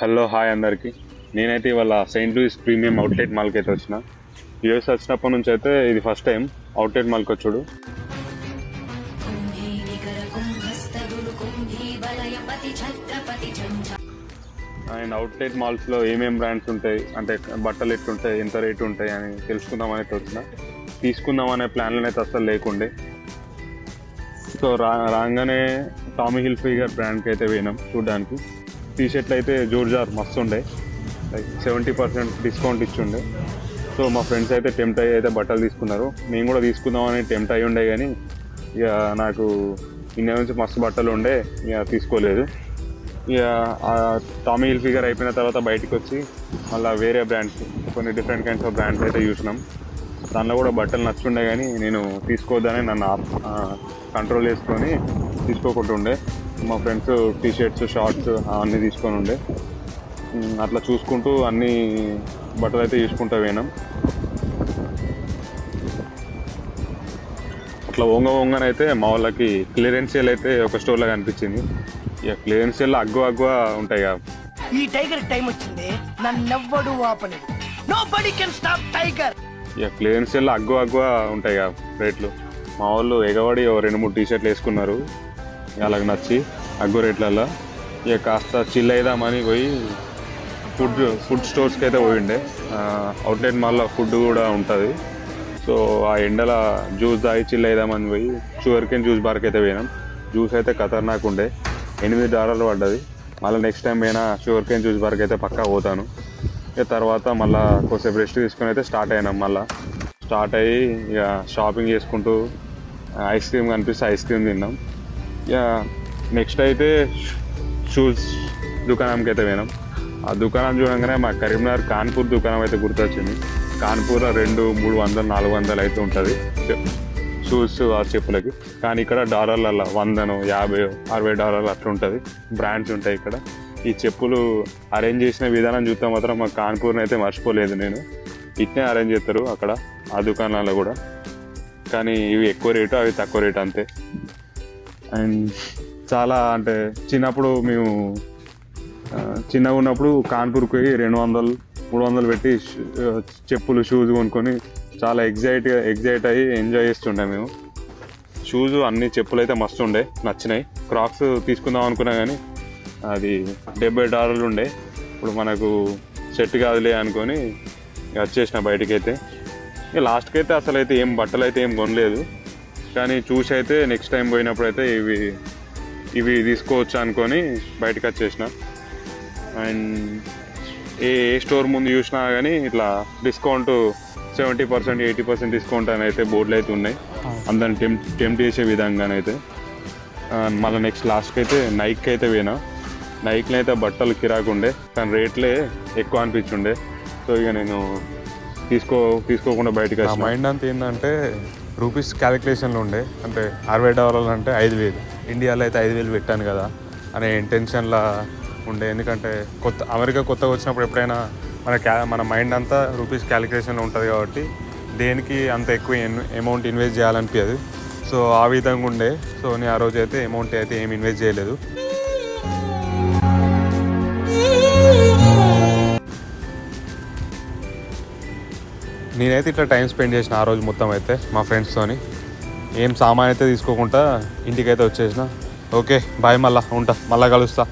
Hello hi అందరికీ. నేనైతే ఇవాళ సెయింట్ లూయిస్ ప్రీమియం అవుట్లెట్ మాల్కి అయితే వచ్చిన. యూఎస్ వచ్చినప్పటి నుంచి అయితే ఇది ఫస్ట్ టైం అవుట్లెట్ మాల్కి వచ్చాడు. అండ్ అవుట్లెట్ మాల్స్లో ఏమేం బ్రాండ్స్ ఉంటాయి? అంటే బట్టలు ఎట్లుంటాయి? ఎంత రేటు ఉంటాయి? అని తెలుసుకుందామని అయితే వచ్చిన. తీసుకుందాం అనే ప్లాన్లు అయితే అసలు లేకుండే. సో రా రాగానే టామీ హిల్ ఫిగర్ బ్రాండ్కి అయితే పోయినాం చూడడానికి. టీ షర్ట్లు అయితే జోర్జార్ మస్తు ఉండే లైక్ సెవెంటీ పర్సెంట్ డిస్కౌంట్ ఇచ్చుండే. సో మా ఫ్రెండ్స్ అయితే టెంప్ట్ అయ్యి అయితే బట్టలు తీసుకున్నారు. మేము కూడా తీసుకుందామని టెంప్ట్ అయ్యి ఉండే కానీ ఇక నాకు ఇండియా నుంచి మస్తు బట్టలు ఉండే ఇక తీసుకోలేదు. ఇక టామీ హిల్ ఫిగర్ అయిపోయిన తర్వాత బయటికి వచ్చి మళ్ళీ వేరే బ్రాండ్స్ కొన్ని డిఫరెంట్ కైండ్స్ ఆఫ్ బ్రాండ్స్ అయితే చూసినాం. దానిలో కూడా బట్టలు నచ్చుండే కానీ నేను తీసుకోవద్దని నన్ను కంట్రోల్ చేసుకొని తీసుకోకుండా ఉండే మా ఫ్రెండ్స్ టీ షర్ట్స్ షార్ట్స్ అవన్నీ తీసుకొని ఉండే. అట్లా చూసుకుంటూ అన్ని బట్టలు అయితే తీసుకుంటా పోయినాం. అట్లా వంగ వంగనైతే మా వాళ్ళకి క్లియరెన్స్ సేల్ అయితే ఒక స్టోర్లో కనిపించింది ఇక క్లియరెన్స్ సేల్ అగ్గు అగ్గు ఉంటాయి కదా ఈ టైగర్ టైం వచ్చింది. నన్నెవ్వడు ఆపలేడు nobody can stop tiger ఇక క్లియరెన్స్ సేల్ అగ్గు అగ్గు ఉంటాయి కదా రేట్లు. మా వాళ్ళు ఎగబడి రెండు మూడు టీ షర్ట్లు వేసుకున్నారు. వాళ్ళకి నచ్చి అగ్గు రేట్లలో ఇక కాస్త చిల్ అయిదామని పోయి ఫుడ్ ఫుడ్ స్టోర్స్కి అయితే పోయిండే. అవుట్లెట్ మాల్లో ఫుడ్ కూడా ఉంటుంది. సో ఆ ఎండల జ్యూస్ తాగి చిల్ అయిదామని పోయి షుగర్ కేన్ జ్యూస్ బార్కి అయితే పోయినాం. జ్యూస్ అయితే ఖతర్నాక్ ఉండే. ఎనిమిది డాలర్లు పడ్డది. మళ్ళీ నెక్స్ట్ టైం పోయినా షుగర్ కేన్ జ్యూస్ బార్కి అయితే పక్కా పోతాను. ఇక తర్వాత మళ్ళీ కొద్దిసేపు రెస్ట్ తీసుకుని అయితే స్టార్ట్ అయినాం మళ్ళీ. స్టార్ట్ అయ్యి ఇక షాపింగ్ చేసుకుంటూ ఐస్ క్రీమ్ కనిపిస్తే ఐస్ క్రీమ్ తిన్నాం. ఇక నెక్స్ట్ అయితే షూస్ దుకాణంకి అయితే పోయినాం. ఆ దుకాణం చూడంగానే మా కరీంనగర్ కాన్పూర్ దుకాణం అయితే గుర్తొచ్చింది. కాన్పూర్ రెండు మూడు వందలు నాలుగు వందలు అయితే ఉంటుంది. షూస్ ఆ చెప్పులకి. కానీ ఇక్కడ డాలర్లలో వందను యాభై అరవై డాలర్లు అట్లా ఉంటుంది. బ్రాండ్స్ ఉంటాయి ఇక్కడ. ఈ చెప్పులు అరేంజ్ చేసిన విధానం చూస్తే మాత్రం మా కాన్పూర్ని అయితే మర్చిపోలేదు నేను. ఇట్నే అరేంజ్ చేస్తారు అక్కడ ఆ దుకాణాల్లో కూడా. కానీ ఇవి ఎక్కువ రేటు అవి తక్కువ రేటు అంతే. అండ్ చాలా అంటే చిన్నప్పుడు మేము చిన్నగా ఉన్నప్పుడు కాన్పూర్కి పోయి రెండు వందలు మూడు వందలు పెట్టి షూ- చెప్పులు షూస్ కొనుక్కొని చాలా ఎగ్జైట్ ఎగ్జైట్ అయ్యి ఎంజాయ్ చేస్తుండే మేము. షూస్ అన్ని చెప్పులు అయితే మస్తు ఉండే నచ్చినాయి. క్రాక్స్ తీసుకుందాం అనుకున్నా కానీ అది డెబ్బై డాలర్లు ఉండే. ఇప్పుడు మనకు సెట్ కాదులే అనుకొని ఇక వచ్చేసిన బయటికి అయితే ఇక లాస్ట్కి అయితే అసలు అయితే ఏం బట్టలు అయితే ఏం కొనలేదు. కానీ చూసి అయితే నెక్స్ట్ టైం పోయినప్పుడు అయితే ఇవి ఇవి తీసుకోవచ్చు అనుకొని బయటకు వచ్చేసిన. అండ్ ఏ ఏ స్టోర్ ముందు చూసినా కానీ ఇట్లా discount seventy percent eighty percent discount అని అయితే బోర్డులు అయితే ఉన్నాయి. అందరిని టెంప్ టెంప్ట్ చేసే విధంగానైతే మళ్ళీ నెక్స్ట్ లాస్ట్కి అయితే నైక్ అయితే పోయినా. నైక్లో అయితే బట్టలు కిరాకుండే కానీ రేట్లే ఎక్కువ అనిపించుండే. సో ఇక నేను తీసుకో తీసుకోకుండా బయటకు వచ్చిన. మైండ్ అంతా ఏంటంటే రూపీస్ క్యాలిక్యులేషన్లో ఉండే. అంటే అరవై డాలర్లు అంటే ఐదు వేలు. ఇండియాలో అయితే ఐదు వేలు పెట్టాను కదా అనే ఇంటెన్షన్లా ఉండే. ఎందుకంటే కొత్త అమెరికా కొత్తగా వచ్చినప్పుడు ఎప్పుడైనా మన క్యా మన మైండ్ అంతా రూపీస్ క్యాలిక్యులేషన్లో ఉంటుంది కాబట్టి దేనికి అంత ఎక్కువ అమౌంట్ ఇన్వెస్ట్ చేయాలనిపించదు సో ఆ విధంగా ఉండే. సో నేను ఆ రోజు అయితే అమౌంట్ అయితే ఏం ఇన్వెస్ట్ చేయలేదు. నేనైతే ఇట్లా టైం స్పెండ్ చేసిన ఆ రోజు మొత్తం అయితే మా ఫ్రెండ్స్తోని ఏం సామాన్ అయితే తీసుకోకుండా ఇంటికైతే వచ్చేసిన. ఓకే బాయ్ మళ్ళా ఉంటా. మళ్ళా కలుస్తా.